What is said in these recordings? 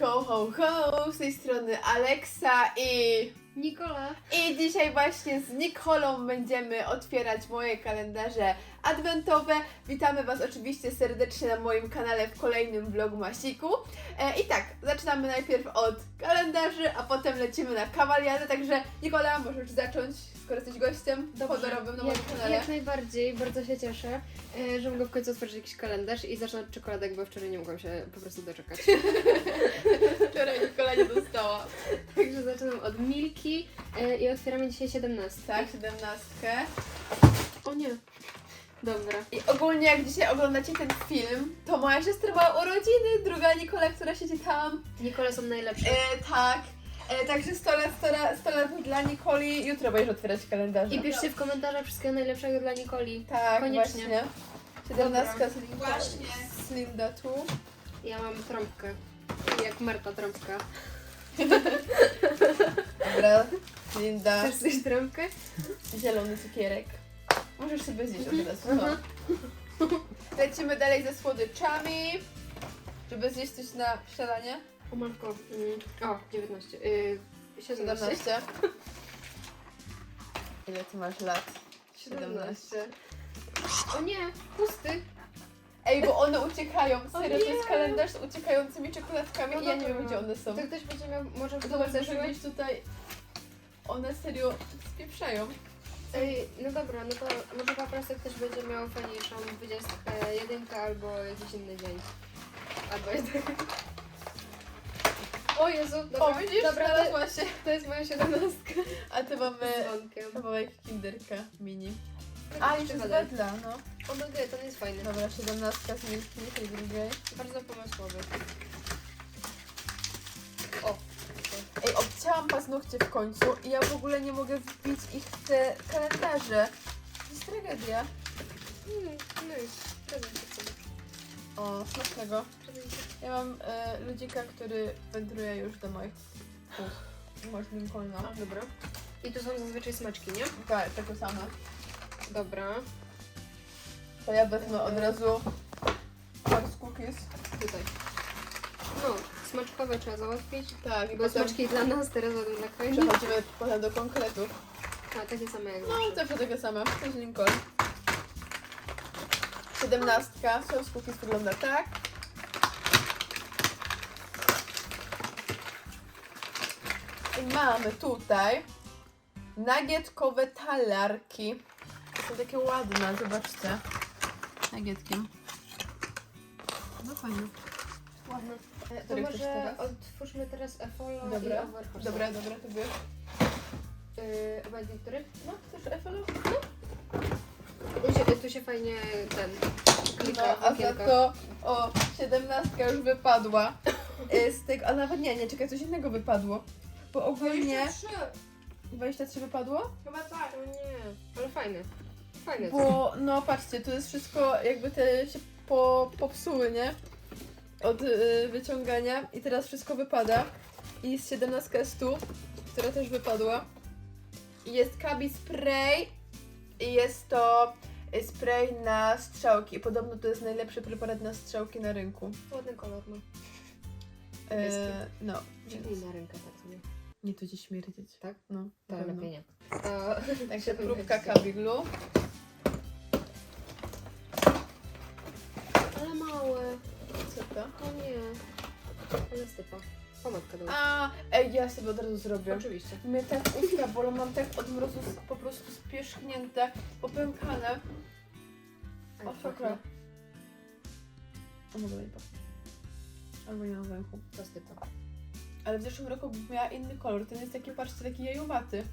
Ho, ho, ho! Z tej strony Aleksa i... Nikola. I dzisiaj właśnie z Nikolą będziemy otwierać moje kalendarze adwentowe. Witamy Was oczywiście serdecznie na moim kanale w kolejnym vlogmasiku. E, I tak, zaczynamy najpierw od kalendarzy, a potem lecimy na kawaliadę, także Nikola, możesz zacząć, skoro jesteś gościem honorowym na moim jak, kanale. jak najbardziej, bardzo się cieszę, e, że mogę w końcu otworzyć jakiś kalendarz i zacznę od czekoladek, bo wczoraj nie mogłam się po prostu doczekać. Wczoraj Nikola nie dostała. Także zaczynam od Milki e, i otwieramy dzisiaj 17. Tak, siedemnastkę. O nie. Dobra. I ogólnie jak dzisiaj oglądacie ten film, to moja siostra ma urodziny, druga Nikola, która siedzi tam. Nikole są najlepsze. E, tak. E, także 100 lat, 100 lat, 100 lat dla Nikoli. Jutro będziesz otwierać kalendarze. I piszcie w komentarzach wszystkiego najlepszego dla Nikoli. Tak, koniecznie. właśnie. 17 Dobra. z Linda, Właśnie. z Linda tu. Ja mam trąbkę. Jak Marta trąbka. Dobra, Linda. Chcesz trąbkę? Zielony cukierek. Możesz sobie zjeść od razu. Mhm. No. Lecimy dalej ze słodyczami. Żeby zjeść coś na śniadanie. O matko. Mm. O, 19. Y, 17. 17. Ile ty masz lat? 17. O nie, pusty. Ej, bo one uciekają. Serio, to jest kalendarz z uciekającymi czekoladkami No i ja nie dobra. wiem, gdzie one są. To ktoś będzie miał, może w domu tutaj... One serio spieprzają. Ej, no dobra, no to może po prostu ktoś będzie miał fajniejszą 21 albo jakiś inny dzień. Albo jeden. O Jezu, dobra, o, widzisz? dobra to, się. to jest moja 17 A ty mamy dzwonkiem. kawałek kinderka mini. A, jeszcze. Bedla, no. O no nie, to jest fajne. Dobra, 17 z milki, tej drugiej. Bardzo pomysłowy. Ej, obcięłam paznokcie w końcu i ja w ogóle nie mogę wbić ich w te kalendarze. To jest tragedia. Mm, no i prezent sobie. O, smacznego. Ja mam e, ludzika, który wędruje już do moich ust. Masz Lincolna. Dobra. I tu są zazwyczaj smaczki, nie? Tak, takie same. Dobra. To ja wezmę od razu Mars Cookies. Tutaj. No, smaczkowe trzeba załatwić. Tak, i Bo potem smaczki dla nas, teraz będą dla Kaini. przechodzimy potem do konkretów. A, takie same jak No, zawsze. zawsze takie same. To jest Lincoln. Siedemnastka. Sos Cookies wygląda tak. I mamy tutaj nagietkowe talarki. Są takie ładne, zobaczcie. Nagietkiem. No fajnie. Ładne. E, To może teraz? otwórzmy teraz Efolo Dobra, i Overhorse. Dobra, dobra, to wiesz. Yy, obojętnie który? No, chcesz Eiffelu? Tu się, tu się fajnie ten klika No, a za to o, 17 już wypadła. Y, Z a nawet nie, nie, czekaj, coś innego wypadło. Bo ogólnie 23. 23 wypadło? Chyba tak. O nie, ale fajne. Fajne. Bo no patrzcie, tu jest wszystko jakby te się po, popsuły, nie? Od y, wyciągania i teraz wszystko wypada. I z 17 jest tu, która też wypadła. I jest kabi spray i jest to spray na strzałki. I podobno to jest najlepszy preparat na strzałki na rynku. Ładny kolor ma. E, no, Czyli na rękę tak sobie. nie to ci śmierdzieć. Tak? No, na pewno. lepiej nie. To... Także próbka być. kabiglu. O nie. Ale stypa. Pomadka do A, ej, ja sobie od razu zrobię. Oczywiście. Mnie tak usta bolą, mam tak od mrozu s- po prostu spierzchnięte, popękane. Ale O, szokra. O, mogę nie pachnie. Albo nie mam węchu. To stypa. Ale w zeszłym roku miała inny kolor. Ten jest taki, patrzcie, taki jajowaty.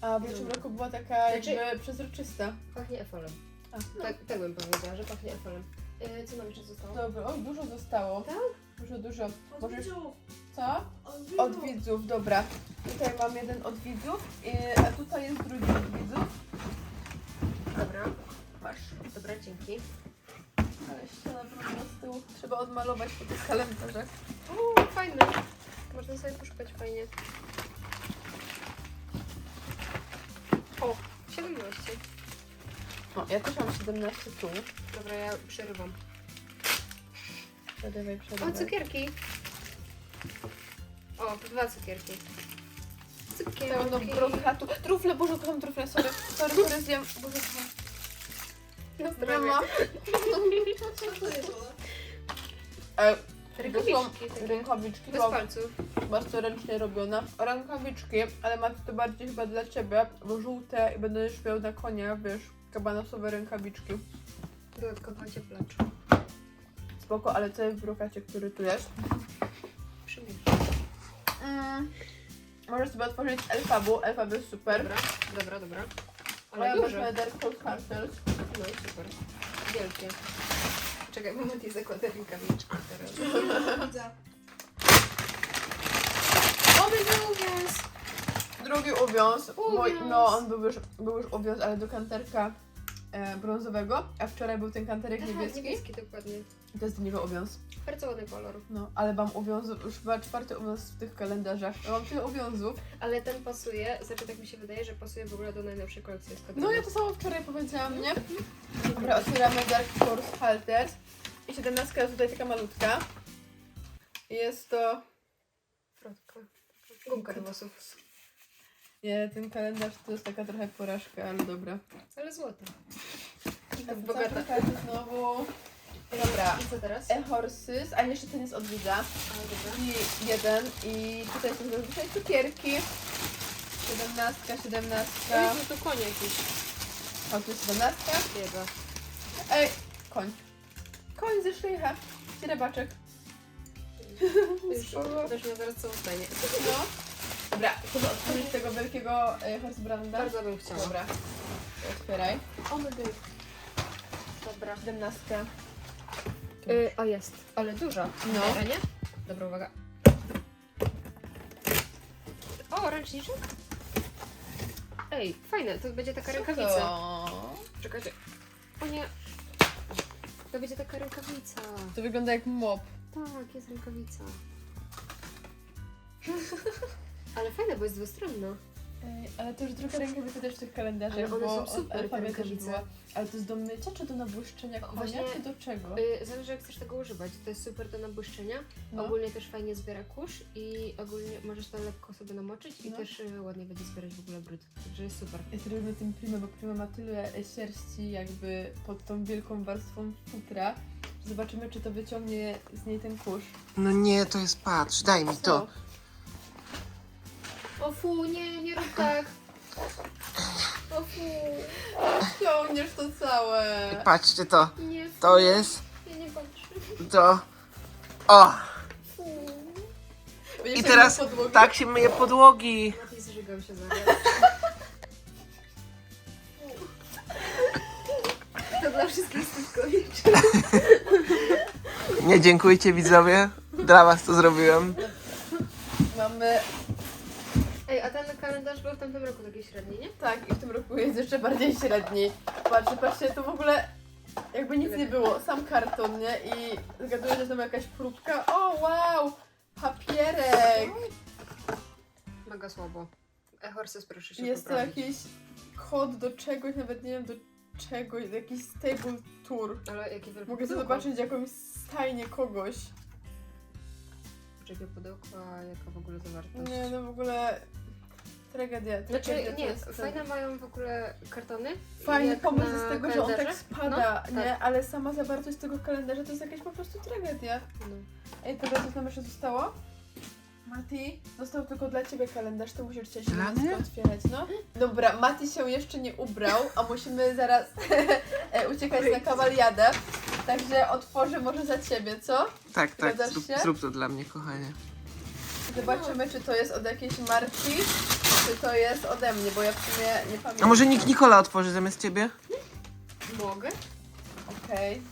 A w zeszłym Dobra. roku była taka Znaczy- jakby przezroczysta. Pachnie efolem. A, no. Tak, tak bym powiedziała, że pachnie efolem. Yy, co nam jeszcze zostało? Dobra, o, dużo zostało. Tak? Dużo, dużo. Od Możesz... widzów. Co? Od widzów. Od widzów, dobra. Tutaj mam jeden od widzów, yy, a tutaj jest drugi od widzów. Dobra. Masz. Dobra, dzięki. Ale ściana brudna z tyłu. Trzeba odmalować po tych kalendarzach. Uuu, fajne. Można sobie poszukać fajnie. O, 17. O, ja też mam 17 tu. Dobra, ja przerywam. Przodywaj, O, przodywaj. cukierki. O, dwa cukierki. Pełno Cukierki. brochatu. Trufle, Boże, kocham trufle, sorry. Sorry, sorry, zjem. Boże, kocham. Na zdrowie. E, Rękawiczki to są takie. rękawiczki. Bez to palców. bardzo ręcznie robione. Rękawiczki, ale macie to bardziej chyba dla ciebie, bo żółte i będziesz miał na konia, wiesz, kabanosowe rękawiczki. Dodatkowo ocieplacz. Spoko, ale co jest w brokacie, który tu jest? Przymierz. Mm. Możesz sobie otworzyć Elfabu, Elfab jest super. Dobra, dobra, dobra. Ale Ale duże. Souls Hunters. No super. Wielkie. Czekaj, moment i zakładę rękawiczki teraz. Widzę. O, będzie uwięz! Drugi uwiąz. Mój, Uwiąz. no, on był już, był już uwiąz, ale do kanterka e, brązowego, a wczoraj był ten kanterek Aha, niebieski. niebieski dokładnie. I to jest do niego uwiąz. Bardzo ładny kolor. No, ale mam uwiąz, już chyba czwarty uwiąz w tych kalendarzach. Ja mam tyle uwiązów. Ale ten pasuje, znaczy tak mi się wydaje, że pasuje w ogóle do najnowszej kolekcji z No ja to samo wczoraj powiedziałam, nie? Dobra, otwieramy Dark Force Halters. I 17 jest tutaj taka malutka. I Jest to... Frotka. Gumka do włosów. Nie, ten kalendarz to jest taka trochę porażka, ale dobra. Ale złota. Tak bogata. znowu. Dobra. I co teraz? E Horses, a jeszcze ten jest od widza. Ale dobra. I jeden. I tutaj są zazwyczaj cukierki. 17, 17. Jezu, tu koń jakiś. O, tu jest 17. Biega. Ej, koń. Koń ze szlicha. Rybaczek. Już też mnie zaraz co ustanie. No. Dobra, chcę otworzyć tego wielkiego e, Horsebranda. Bardzo bym chciała. Dobra. To Otwieraj. O my god. Dobra. 17. Y, o jest, ale duża. No. Dobra, nie? Dobra, uwaga. O, ręczniczek? Ej, fajne, to będzie taka rękawica. To? Czekajcie. O nie. To będzie taka rękawica. to wygląda jak mop. Tak, jest rękawica. Ale fajne, bo jest dwustronna. Ej, ale to już druga rękawica też w tych kalendarzach, Ale one bo są super, te też rękawice. była. Ale to jest do mycia, czy do nabłyszczenia konia, Właśnie- czy do czego? Y, zależy jak chcesz tego używać. To jest super do nabłyszczenia. No. Ogólnie też fajnie zbiera kurz i ogólnie możesz to lekko sobie namoczyć i No. też y, ładnie będzie zbierać w ogóle brud. Także jest super. Ja sobie lubię tym Prima, bo Prima ma tyle sierści jakby pod tą wielką warstwą futra. że Zobaczymy, czy to wyciągnie z niej ten kurz. No nie, to jest patrz, daj mi to. O fu, nie, nie rób tak. O fu, Ciągniesz to całe. Patrzcie to. nie fu. To jest Ja nie patrzę. to. O! Fu. Będziesz I tak teraz na tak się myje podłogi. Mati zżygał się zaraz. To dla wszystkich stówkowiczy. Nie dziękujcie widzowie. Dla was to zrobiłem. Mamy... Ej, a ten kalendarz był w tamtym roku taki średni, nie? Tak, i w tym roku jest jeszcze bardziej średni. Patrzcie, patrzcie, to w ogóle jakby nic nie było. Sam karton, nie? I zgaduję, że tam jakaś próbka. O, wow! Papierek! Mega słabo. E, horses proszę się Jest to poprawić. jakiś kod do czegoś, nawet nie wiem do czego, jakiś stable tour. Ale jakie wielkie Mogę pudełko. zobaczyć jakąś stajnię kogoś. Jakie pudełko, a jaka w ogóle zawartość. Nie, no w ogóle tragedia. Znaczy, tragedia nie, jest- fajne mają w ogóle kartony. Fajny pomysł z tego, że on tak kalendarze. spada, No, nie? tak. Ale sama zawartość tego kalendarza to jest jakaś po prostu tragedia. No. Ej, teraz co nam jeszcze zostało? Mati, został tylko dla ciebie kalendarz, to musisz śledztwo mnie? otwierać, no. Dobra, Mati się jeszcze nie ubrał, a musimy zaraz e, uciekać na kawaliadę. Także otworzę może za ciebie, co? Tak, tak, Zgadzasz zrób, się? zrób to dla mnie, kochanie. Zobaczymy, czy to jest od jakiejś marki, czy to jest ode mnie, bo ja w sumie nie pamiętam. A może nikt Nikola otworzy zamiast ciebie? Mogę? Okej.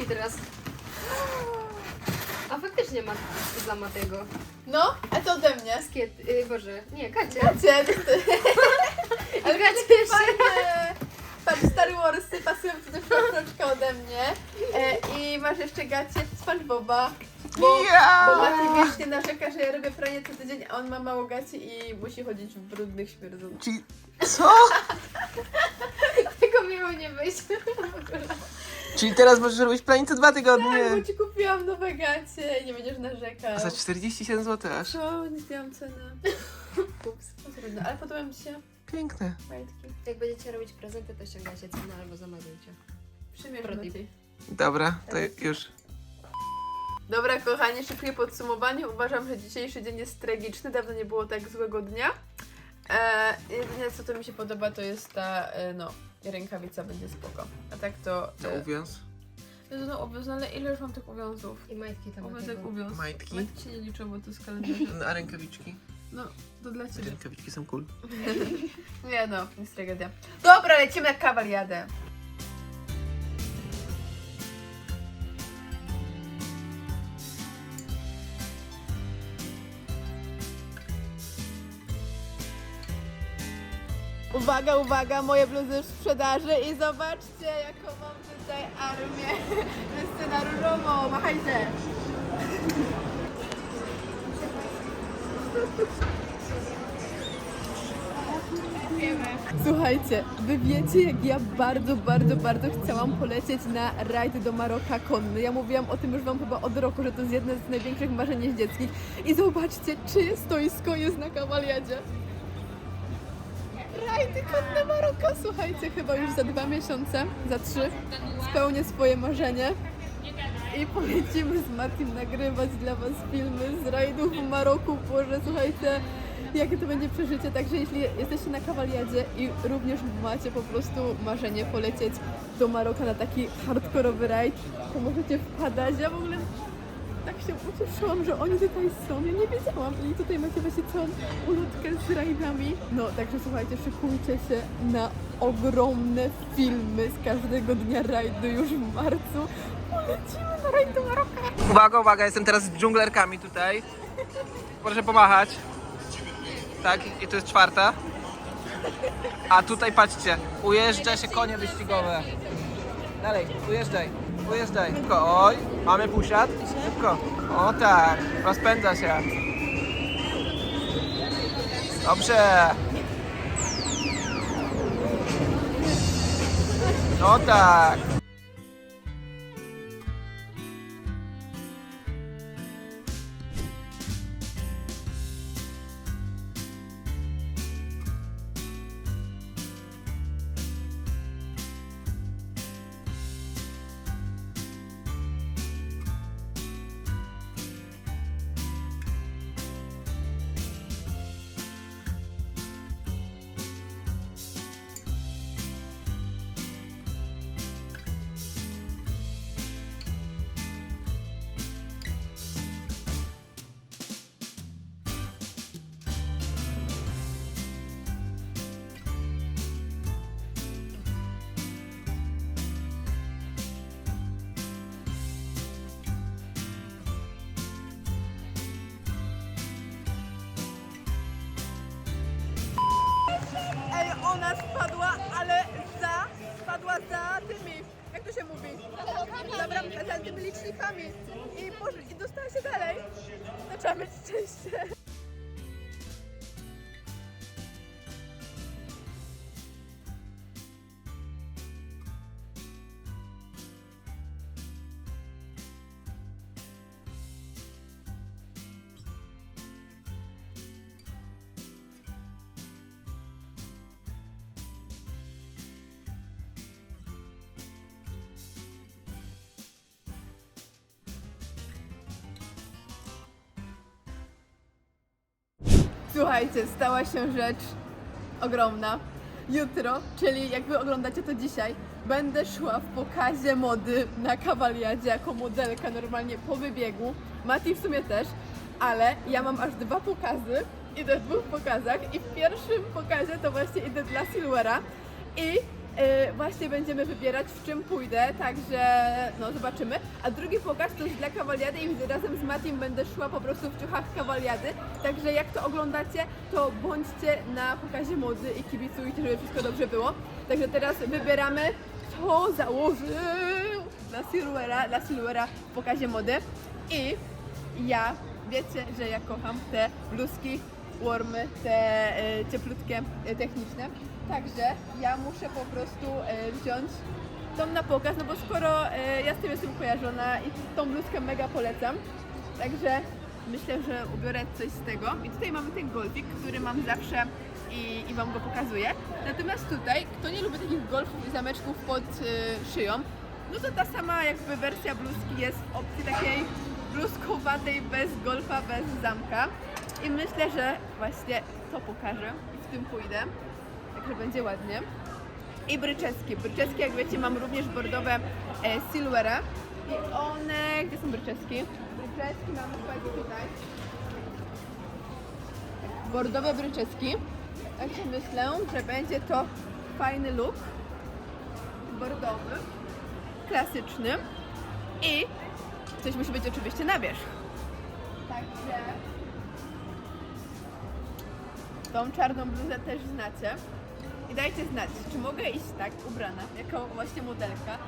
I teraz... A faktycznie ma dla Matego. No, a to ode mnie. Skiet... Y, Boże, nie, Kacie. Ty. Ale jeszcze... Fajne! Patrz, Star Warsy pasują ci też troszeczkę ode mnie. E, I masz jeszcze gacie SpongeBoba. Bo, bo Ja! Mati wiecznie narzeka, że ja robię pranie co tydzień, a on ma mało gaci i musi chodzić w brudnych śmierdzących. Ci... Co? Tego miało miały nie być. Czyli teraz możesz robić planie co dwa Tak, tygodnie. bo ci kupiłam nowe gacie i nie będziesz narzekał. Za 47 zł aż. Co? Nie zdjęłam ceny. Ups, no trudno, ale podoba mi się Piękne. majtki. Jak będziecie robić prezenty, to ściągajcie cenę albo zamawiajcie. Przymierz Protip. Maciej. Dobra, to już. Dobra, kochani, szybkie podsumowanie. Uważam, że dzisiejszy dzień jest tragiczny. Dawno nie było tak złego dnia. E, jedyne, co to mi się podoba, to jest ta, e, no, rękawica będzie spoko. A tak to... To E, uwiąz. Jezu, no uwiąz, ale ile już mam tych uwiązów? I majtki tam Uwiązek, takiego. uwiąz. Majtki? Majtki się nie liczą, bo to jest kalendarz. No, a rękawiczki? No, to dla ciebie. Rękawiczki są cool. Nie no, jest tragedia. Dobra, lecimy jak kawaliadę. Uwaga, uwaga, moje bluzy już w sprzedaży i zobaczcie jaką mam tutaj armię. Na różowo, machajcie. Słuchajcie, wy wiecie, jak ja bardzo, bardzo, bardzo chciałam polecieć na rajd do Maroka konny. Ja mówiłam o tym już wam chyba od roku, że to jest jedno z największych marzeń jeździeckich. I zobaczcie, czyje stoisko jest na kawaliadzie. Rajdy konne Maroka, słuchajcie, chyba już za dwa miesiące, za trzy, spełnię swoje marzenie. I polecimy z Martim nagrywać dla Was filmy z rajdów w Maroku. Boże, słuchajcie, jakie to będzie przeżycie. Także jeśli jesteście na kawaliadzie i również macie po prostu marzenie polecieć do Maroka na taki hardkorowy rajd, to możecie wpadać. Ja w ogóle tak się ucieszyłam, że oni tutaj są. Ja nie wiedziałam. I tutaj macie właśnie całą ulotkę z rajdami. No, także słuchajcie, szykujcie się na ogromne filmy z każdego dnia rajdu już w marcu. Polecimy Uwaga, uwaga, jestem teraz z dżunglerkami tutaj. Proszę pomachać. Tak, i to jest czwarta. A tutaj patrzcie, ujeżdża się konie wyścigowe. Dalej, ujeżdżaj, ujeżdżaj. Szybko, oj, mamy pusiad. Szybko. O tak, rozpędza się. Dobrze. No tak. I, I dostała się dalej. To trzeba mieć szczęście. Słuchajcie, stała się rzecz ogromna. Jutro, czyli jak wy oglądacie to dzisiaj, będę szła w pokazie mody na kawaliadzie jako modelka normalnie po wybiegu. Mati w sumie też, ale ja mam aż dwa pokazy. Idę w dwóch pokazach i w pierwszym pokazie to właśnie idę dla Silvera i e, właśnie będziemy wybierać w czym pójdę, także no zobaczymy. A drugi pokaz to już dla kawaliady i razem z Matim będę szła po prostu w ciuchach kawaliady. Także jak to oglądacie, to bądźcie na pokazie mody i kibicujcie, żeby wszystko dobrze było. Także teraz wybieramy kto założył dla Silvera, dla Silvera w pokazie mody. I ja, wiecie, że ja kocham te bluzki, warmy, te e, cieplutkie, e, techniczne. Także ja muszę po prostu e, wziąć tą na pokaz, no bo skoro ja z tym jestem kojarzona i tą bluzkę mega polecam, także myślę, że ubiorę coś z tego. I tutaj mamy ten golfik, który mam zawsze i, i Wam go pokazuję. Natomiast tutaj, kto nie lubi takich golfów i zameczków pod szyją, no to ta sama jakby wersja bluzki jest w opcji takiej bluzkowatej, bez golfa, bez zamka. I myślę, że właśnie to pokażę i w tym pójdę. Także będzie ładnie. I bryczeski. Bryczeski, jak wiecie, mam również bordowe e. I one... Gdzie są bryczeski? Bryczeski słuchajcie, tutaj. Bordowe bryczeski. Także myślę, że będzie to fajny look. Bordowy. Klasyczny. I coś musi być oczywiście na wierzch. Także tą czarną bluzę też znacie. I dajcie znać, czy mogę iść tak ubrana, jako właśnie modelka,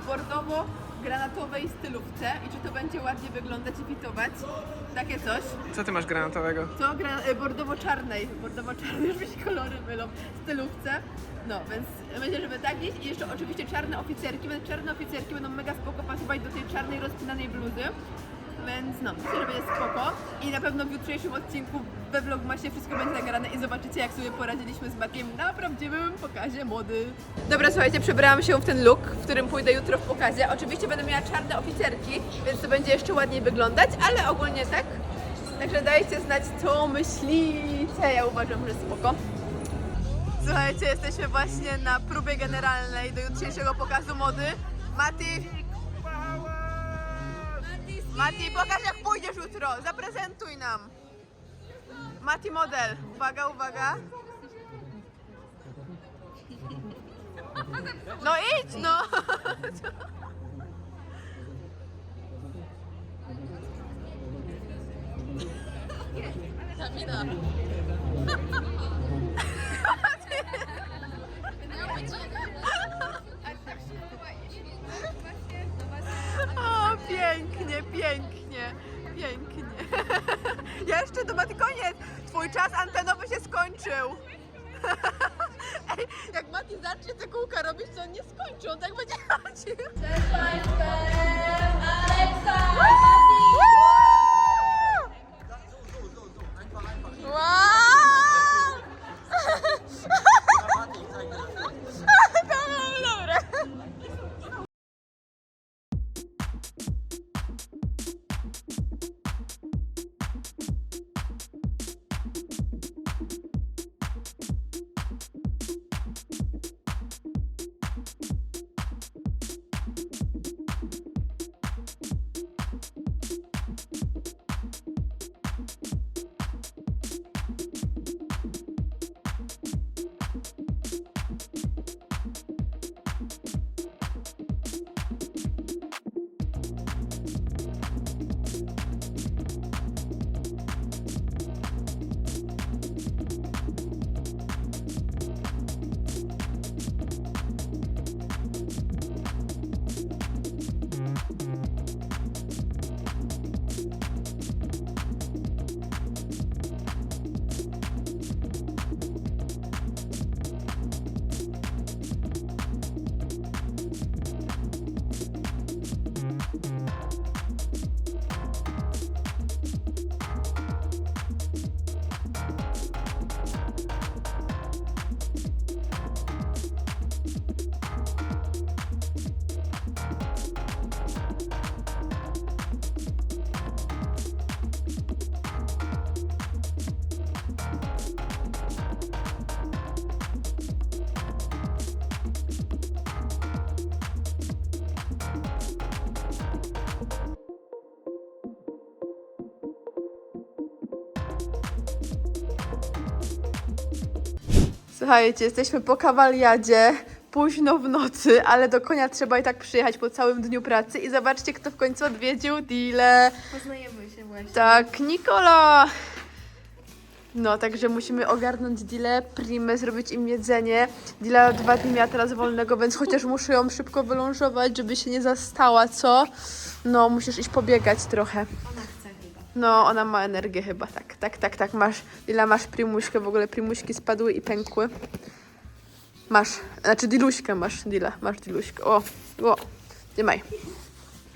w bordowo-granatowej stylówce i czy to będzie ładnie wyglądać i fitować. Takie coś. Co ty masz granatowego? To gra- e, bordowo-czarnej, bordowo-czarnej, już mi się kolory mylą, stylówce. No, więc myślę, żeby tak iść. I jeszcze oczywiście czarne oficerki, więc czarne oficerki będą mega spoko pasować do tej czarnej, rozpinanej bluzy. Więc no, myślę, że będzie spoko. I na pewno w jutrzejszym odcinku we vlogmasie wszystko będzie nagrane i zobaczycie, jak sobie poradziliśmy z Matiem na prawdziwym pokazie mody. Dobra, słuchajcie, przebrałam się w ten look, w którym pójdę jutro w pokazie. Oczywiście będę miała czarne oficerki, więc to będzie jeszcze ładniej wyglądać, ale ogólnie tak. Także dajcie znać, co myślicie. Ja uważam, że spoko. Słuchajcie, jesteśmy właśnie na próbie generalnej do jutrzejszego pokazu mody. Mati! Mati, pokaż jak pójdziesz jutro. Zaprezentuj nam. Mati model. Uwaga, uwaga. No idź, no. O, czas antenowy się skończył. Ej, jak Mati zacznie te kółka robić, to on nie skończy, on tak będzie chodził. Słuchajcie, jesteśmy po kawaliadzie, późno w nocy, ale do konia trzeba i tak przyjechać po całym dniu pracy i zobaczcie, kto w końcu odwiedził Dile. Poznajemy się właśnie. Tak, Nikola! No, także musimy ogarnąć Dilę, Primę, zrobić im jedzenie. Dila dwa dni miała teraz wolnego, więc chociaż muszę ją szybko wylążować, żeby się nie zastała, co? No, musisz iść pobiegać trochę. Ona. No, ona ma energię chyba, tak, tak, tak, tak, masz, Lila masz primuśkę, w ogóle primuśki spadły i pękły. Masz, znaczy diluśkę masz, dila, masz diluśkę. O, o, trzymaj.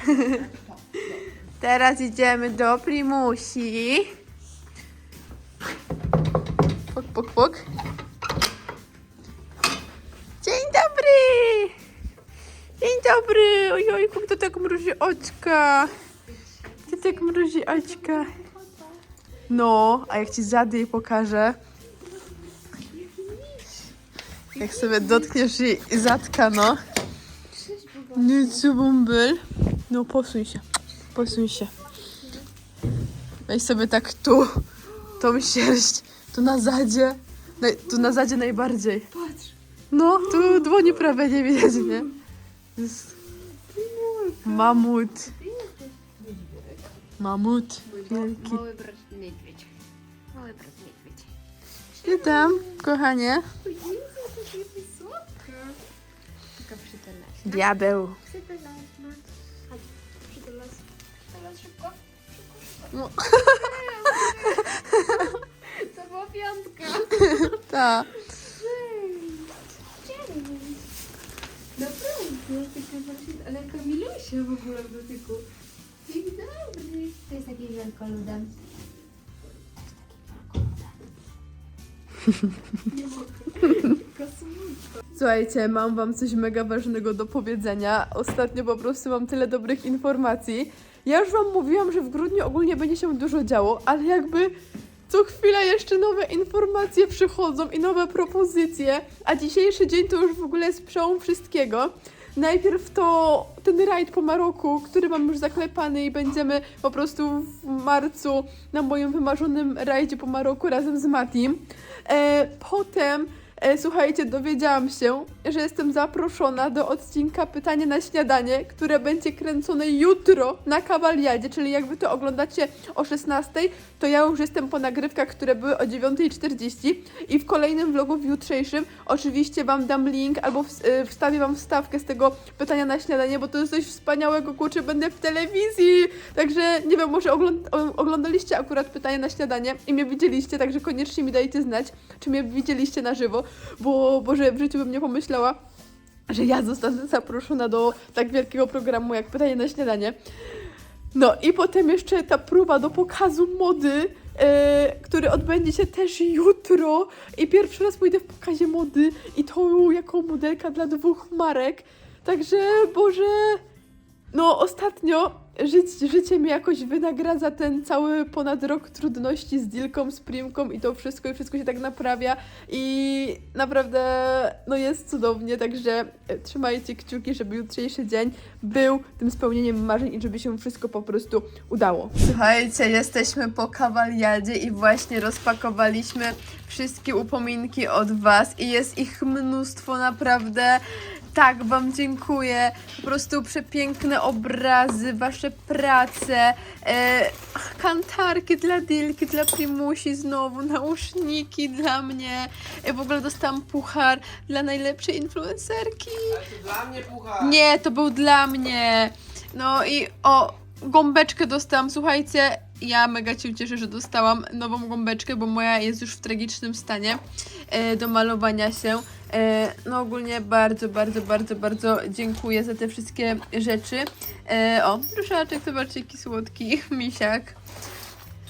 Teraz idziemy do Primusi. Pok, pok, pok. Dzień dobry! Dzień dobry! Ojojku, kto tak mruży oczka? Kto tak mruży oczka? No, a jak ci zady pokażę. Jak sobie dotkniesz jej zadka, no. Nie, co bąbel. No, posuń się. Posuń się. Weź sobie tak tu, tą sierść. Tu na zadzie. naj- Tu na zadzie najbardziej. Patrz. No, tu dłoni prawie nie widać, nie? Jest mamut. Mamut wielki. Mały brat niedźwiedź. Mały brat niedźwiedź. Ty tam, kochanie? Diabeł. Szybko. Szybko, szybko. No. To była piątka. Ta. Naprawdę, taka właśnie, ale Kamilusia w ogóle w dotyku. To jest taki wielkoludem. Słuchajcie, mam wam coś mega ważnego do powiedzenia. Ostatnio po prostu mam tyle dobrych informacji. Ja już wam mówiłam, że w grudniu ogólnie będzie się dużo działo, ale jakby co chwila jeszcze nowe informacje przychodzą i nowe propozycje, a dzisiejszy dzień to już w ogóle jest przełom wszystkiego. Najpierw to ten rajd po Maroku, który mam już zaklepany i będziemy po prostu w marcu na moim wymarzonym rajdzie po Maroku razem z Matim. E, potem E, słuchajcie, dowiedziałam się, że jestem zaproszona do odcinka Pytanie na śniadanie, które będzie kręcone jutro na Kawaliadzie, czyli jakby to oglądacie o 16, to ja już jestem po nagrywkach, które były o 9.40 i w kolejnym vlogu w jutrzejszym oczywiście Wam dam link albo e, wstawię Wam wstawkę z tego Pytania na śniadanie, bo to jest coś wspaniałego, kurczę, będę w telewizji, także nie wiem, może oglądaliście akurat Pytanie na śniadanie i mnie widzieliście, także koniecznie mi dajcie znać, czy mnie widzieliście na żywo, bo Boże, w życiu bym nie pomyślała, że ja zostanę zaproszona do tak wielkiego programu jak Pytanie na śniadanie. No i potem jeszcze ta próba do pokazu mody, e, który odbędzie się też jutro. I pierwszy raz pójdę w pokazie mody i to jako modelka dla dwóch marek. Także, Boże, no ostatnio żyć, życie mi jakoś wynagradza ten cały ponad rok trudności z Dilką, z Primką i to wszystko i wszystko się tak naprawia i naprawdę no jest cudownie, także e, trzymajcie kciuki, żeby jutrzejszy dzień był tym spełnieniem marzeń i żeby się wszystko po prostu udało. Słuchajcie, jesteśmy po kawaliadzie i właśnie rozpakowaliśmy wszystkie upominki od Was i jest ich mnóstwo naprawdę. Tak, Wam dziękuję. Po prostu przepiękne obrazy, Wasze prace, e, kantarki dla Dilki, dla Primusi znowu, nauszniki dla mnie. Ja w ogóle dostałam puchar dla najlepszej influencerki. Dla mnie pucha. Nie, to był dla mnie. No i o, gąbeczkę dostałam. Słuchajcie, ja mega się cieszę, że dostałam nową gąbeczkę, bo moja jest już w tragicznym stanie e, do malowania się. E, no ogólnie bardzo, bardzo, bardzo, bardzo dziękuję za te wszystkie rzeczy. E, o, ruszaczek, zobaczcie, jaki słodki misiak.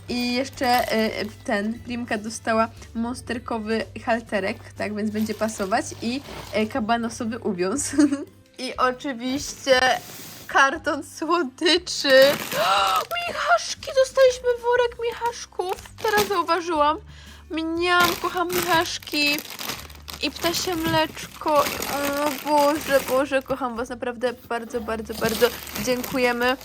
I jeszcze e, ten, Primka dostała monsterkowy halterek, tak więc będzie pasować i e, kabanosowy uwiąz. I oczywiście karton słodyczy. Michaszki, dostaliśmy worek michaszków. Teraz zauważyłam. Mniam, kocham michaszki. I ptasie mleczko. O Boże, Boże, kocham Was naprawdę bardzo, bardzo, bardzo dziękujemy.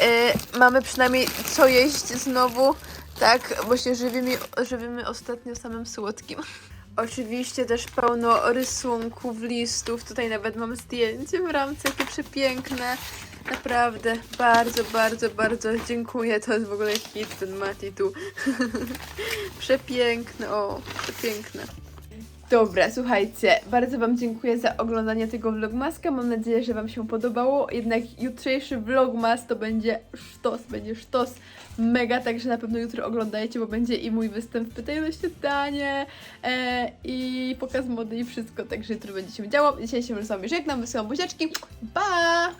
E, mamy przynajmniej co jeść znowu. Tak, bo się żywimy, żywimy ostatnio samym słodkim. Oczywiście też pełno rysunków, listów. Tutaj nawet mam zdjęcie w ramce, jakie przepiękne. Naprawdę, bardzo, bardzo, bardzo dziękuję. To jest w ogóle hit ten Mati tu. przepiękne, o, przepiękne. Dobra, słuchajcie, bardzo Wam dziękuję za oglądanie tego vlogmaska. Mam nadzieję, że Wam się podobało. Jednak jutrzejszy vlogmas to będzie sztos, będzie sztos mega, także na pewno jutro oglądajcie, bo będzie i mój występ Pytaj na śniadanie e, i pokaz mody i wszystko, także jutro będzie się działo. Dzisiaj się już z Wami żegnam, wysyłam buziaczki. Pa!